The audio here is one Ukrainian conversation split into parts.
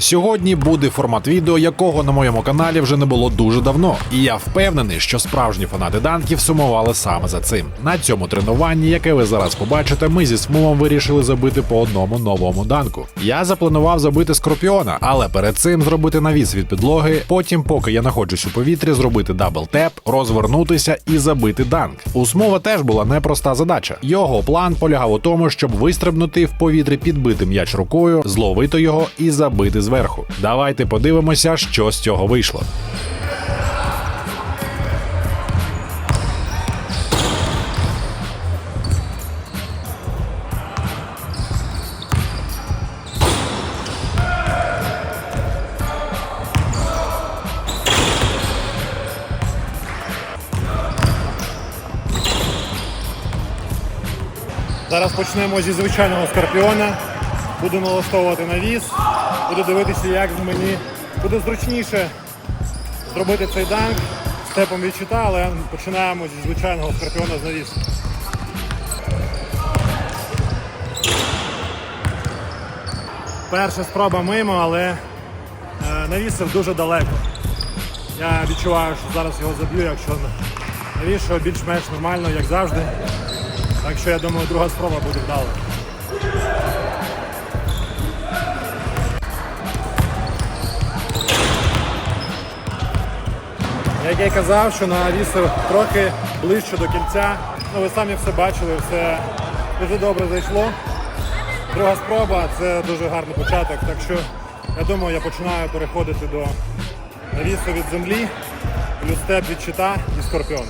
Сьогодні буде формат відео, якого на моєму каналі вже не було дуже давно, і я впевнений, що справжні фанати данків сумували саме за цим. На цьому тренуванні, яке ви зараз побачите, ми зі смумом вирішили забити по одному новому данку. Я запланував забити скорпіона, але перед цим зробити навіс від підлоги. Потім, поки я знаходжусь у повітрі, зробити дабл теп, розвернутися і забити данк. У смова теж була непроста задача. Його план полягав у тому, щоб вистрибнути в повітрі, підбити м'яч рукою, зловити його і забити зверху. Давайте подивимося, що з цього вийшло. Зараз почнемо зі звичайного скорпіона. Буду налаштовувати навіс, буду дивитися, як мені буде зручніше зробити цей данк степом відчута, але починаємо зі звичайного скорпіона з навісу. Перша спроба мимо, але е, навісив дуже далеко. Я відчуваю, що зараз його заб'ю, якщо навішую більш-менш нормально, як завжди. Так що я думаю, друга спроба буде вдала. Як я й казав, що на лісу трохи ближче до кільця. Ну, ви самі все бачили, все дуже добре зайшло. Друга спроба це дуже гарний початок. Так що я думаю, я починаю переходити до навісу від землі, плюс степ від щита і скорпіон.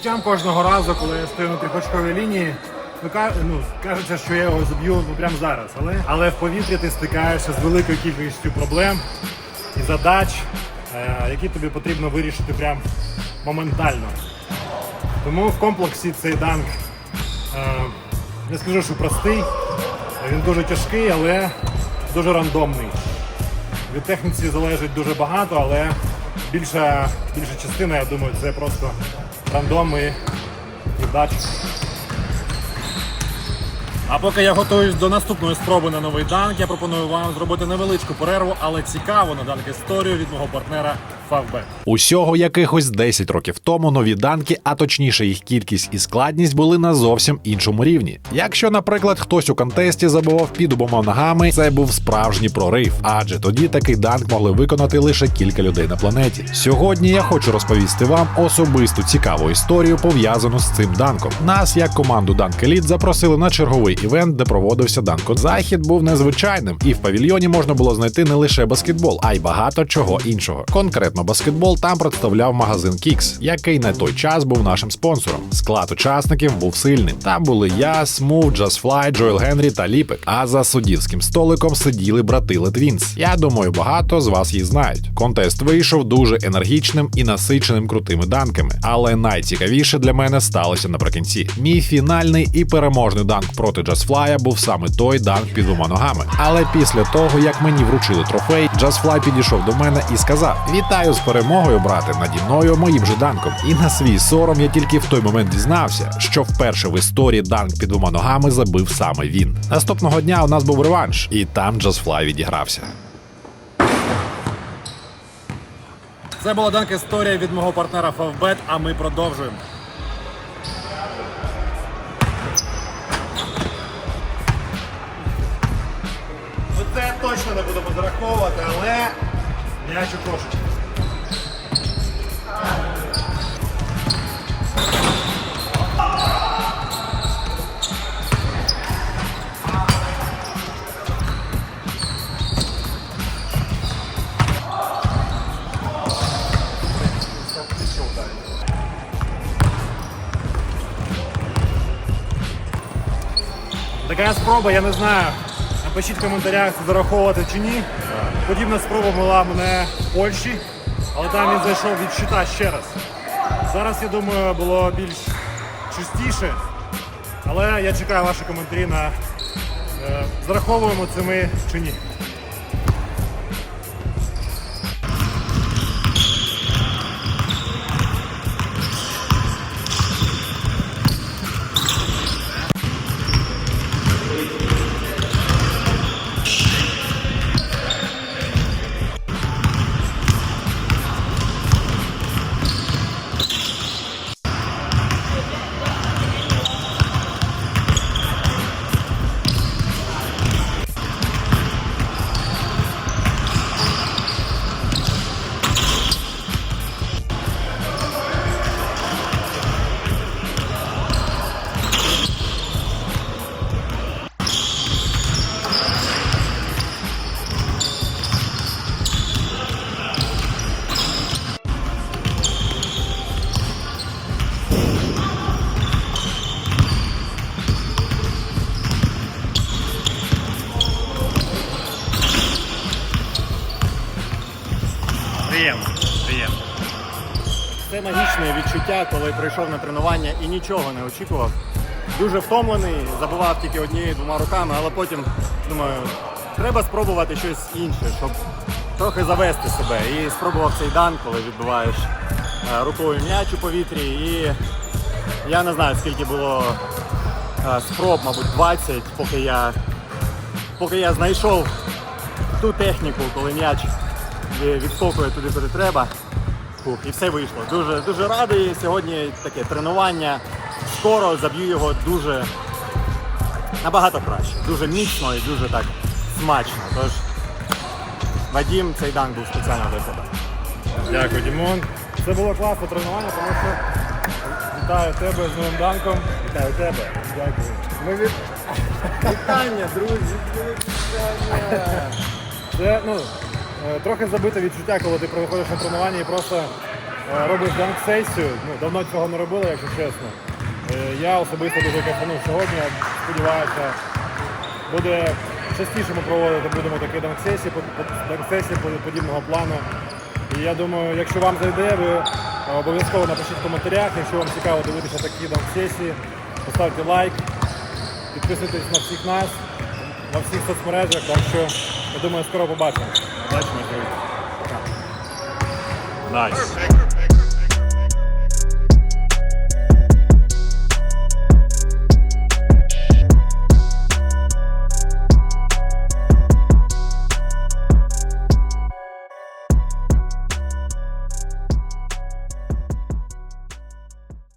Відчуттям кожного разу, коли я стою на трикочковій лінії, ну, ну, кажеться, що я його заб'ю ну, прямо зараз. Але, але в повітрі ти стикаєшся з великою кількістю проблем і задач, е, які тобі потрібно вирішити прямо моментально. Тому в комплексі цей данк е, не скажу, що простий, він дуже тяжкий, але дуже рандомний. Від техніці залежить дуже багато, але більша, більша частина, я думаю, це просто рандом і удача. А поки я готуюсь до наступної спроби на новий данк, я пропоную вам зробити невеличку перерву, але цікаву на данк історію від мого партнера Favbet. Усього якихось 10 років тому нові данки, а точніше їх кількість і складність були на зовсім іншому рівні. Якщо, наприклад, хтось у контесті забував під обома ногами, це був справжній прорив, адже тоді такий данк могли виконати лише кілька людей на планеті. Сьогодні я хочу розповісти вам особисту цікаву історію, пов'язану з цим данком. Нас, як команду Данк Еліт, запросили на черговий івент, де проводився данк. Захід був незвичайним, і в павільйоні можна було знайти не лише баскетбол, а й багато чого іншого. Конкретно баскетбол там представляв магазин Kicks, який на той час був нашим спонсором. Склад учасників був сильним. Там були я, Смув, Джасфлай, Джоел Генрі та Ліпек. А за суддівським столиком сиділи брати Литвінс. Я думаю, багато з вас їх знають. Контест вийшов дуже енергічним і насиченим крутими данками. Але найцікавіше для мене сталося наприкінці. Мій фінальний і переможний данк проти Джасфлая був саме той данк під двома ногами. Але після того, як мені вручили трофей, Джасфлай підійшов до мене і сказав: Вітаю з перемогою, брате, наді мною моїм же данком. І на свій сором я тільки в той момент дізнався, що вперше в історії данк під двома ногами забив саме він. Наступного дня у нас був реванш, і там Джасфлай відігрався. Це була данк історія від мого партнера Favbet, а ми продовжуємо. М'яч у кошик. Така спроба, я не знаю. Напишіть в коментарях, зараховувати чи ні. Подібна спроба була мене в Польщі, але там він зайшов від щита ще раз. Зараз, я думаю, було більш чистіше. Але я чекаю ваші коментарі на е, зараховуємо це ми чи ні. Приємно, приємно. Це магічне відчуття, коли прийшов на тренування і нічого не очікував. Дуже втомлений, забивав тільки однією двома руками, але потім думаю, треба спробувати щось інше, щоб трохи завести себе. І спробував цей дан, коли відбиваєш е, рукою м'яч у повітрі. І я не знаю, скільки було е, спроб, мабуть, 20, поки я, поки я знайшов ту техніку, коли м'яч відскокує туди, куди треба. Фух, і все вийшло. Дуже, дуже радий. Сьогодні таке тренування. Скоро заб'ю його дуже набагато краще. Дуже міцно і дуже так смачно. Тож, Вадім, цей дан був спеціально для тебе. Дякую, Дімон. Це було класне тренування, тому що вітаю тебе з новим данком. Вітаю тебе. Дякую. Ми від... Вітання, друзі. Вітання. Це ну, е, трохи забите відчуття, коли ти приходиш на тренування і просто е, робиш данк-сесію. Ну, давно цього не робили, якщо чесно. Е, Я особисто дуже кайфанув сьогодні. Сподіваюся, буде частіше ми проводити будемо такі данк-сесії, данк-сесії подібного плану. І я думаю, якщо вам зайде, ви е, обов'язково напишіть в коментарях, якщо вам цікаво дивитися такі данк-сесії, поставте лайк, підписуйтесь на всіх нас, на всіх соцмережах, так що я думаю, скоро побачимо. Nice. Perfect.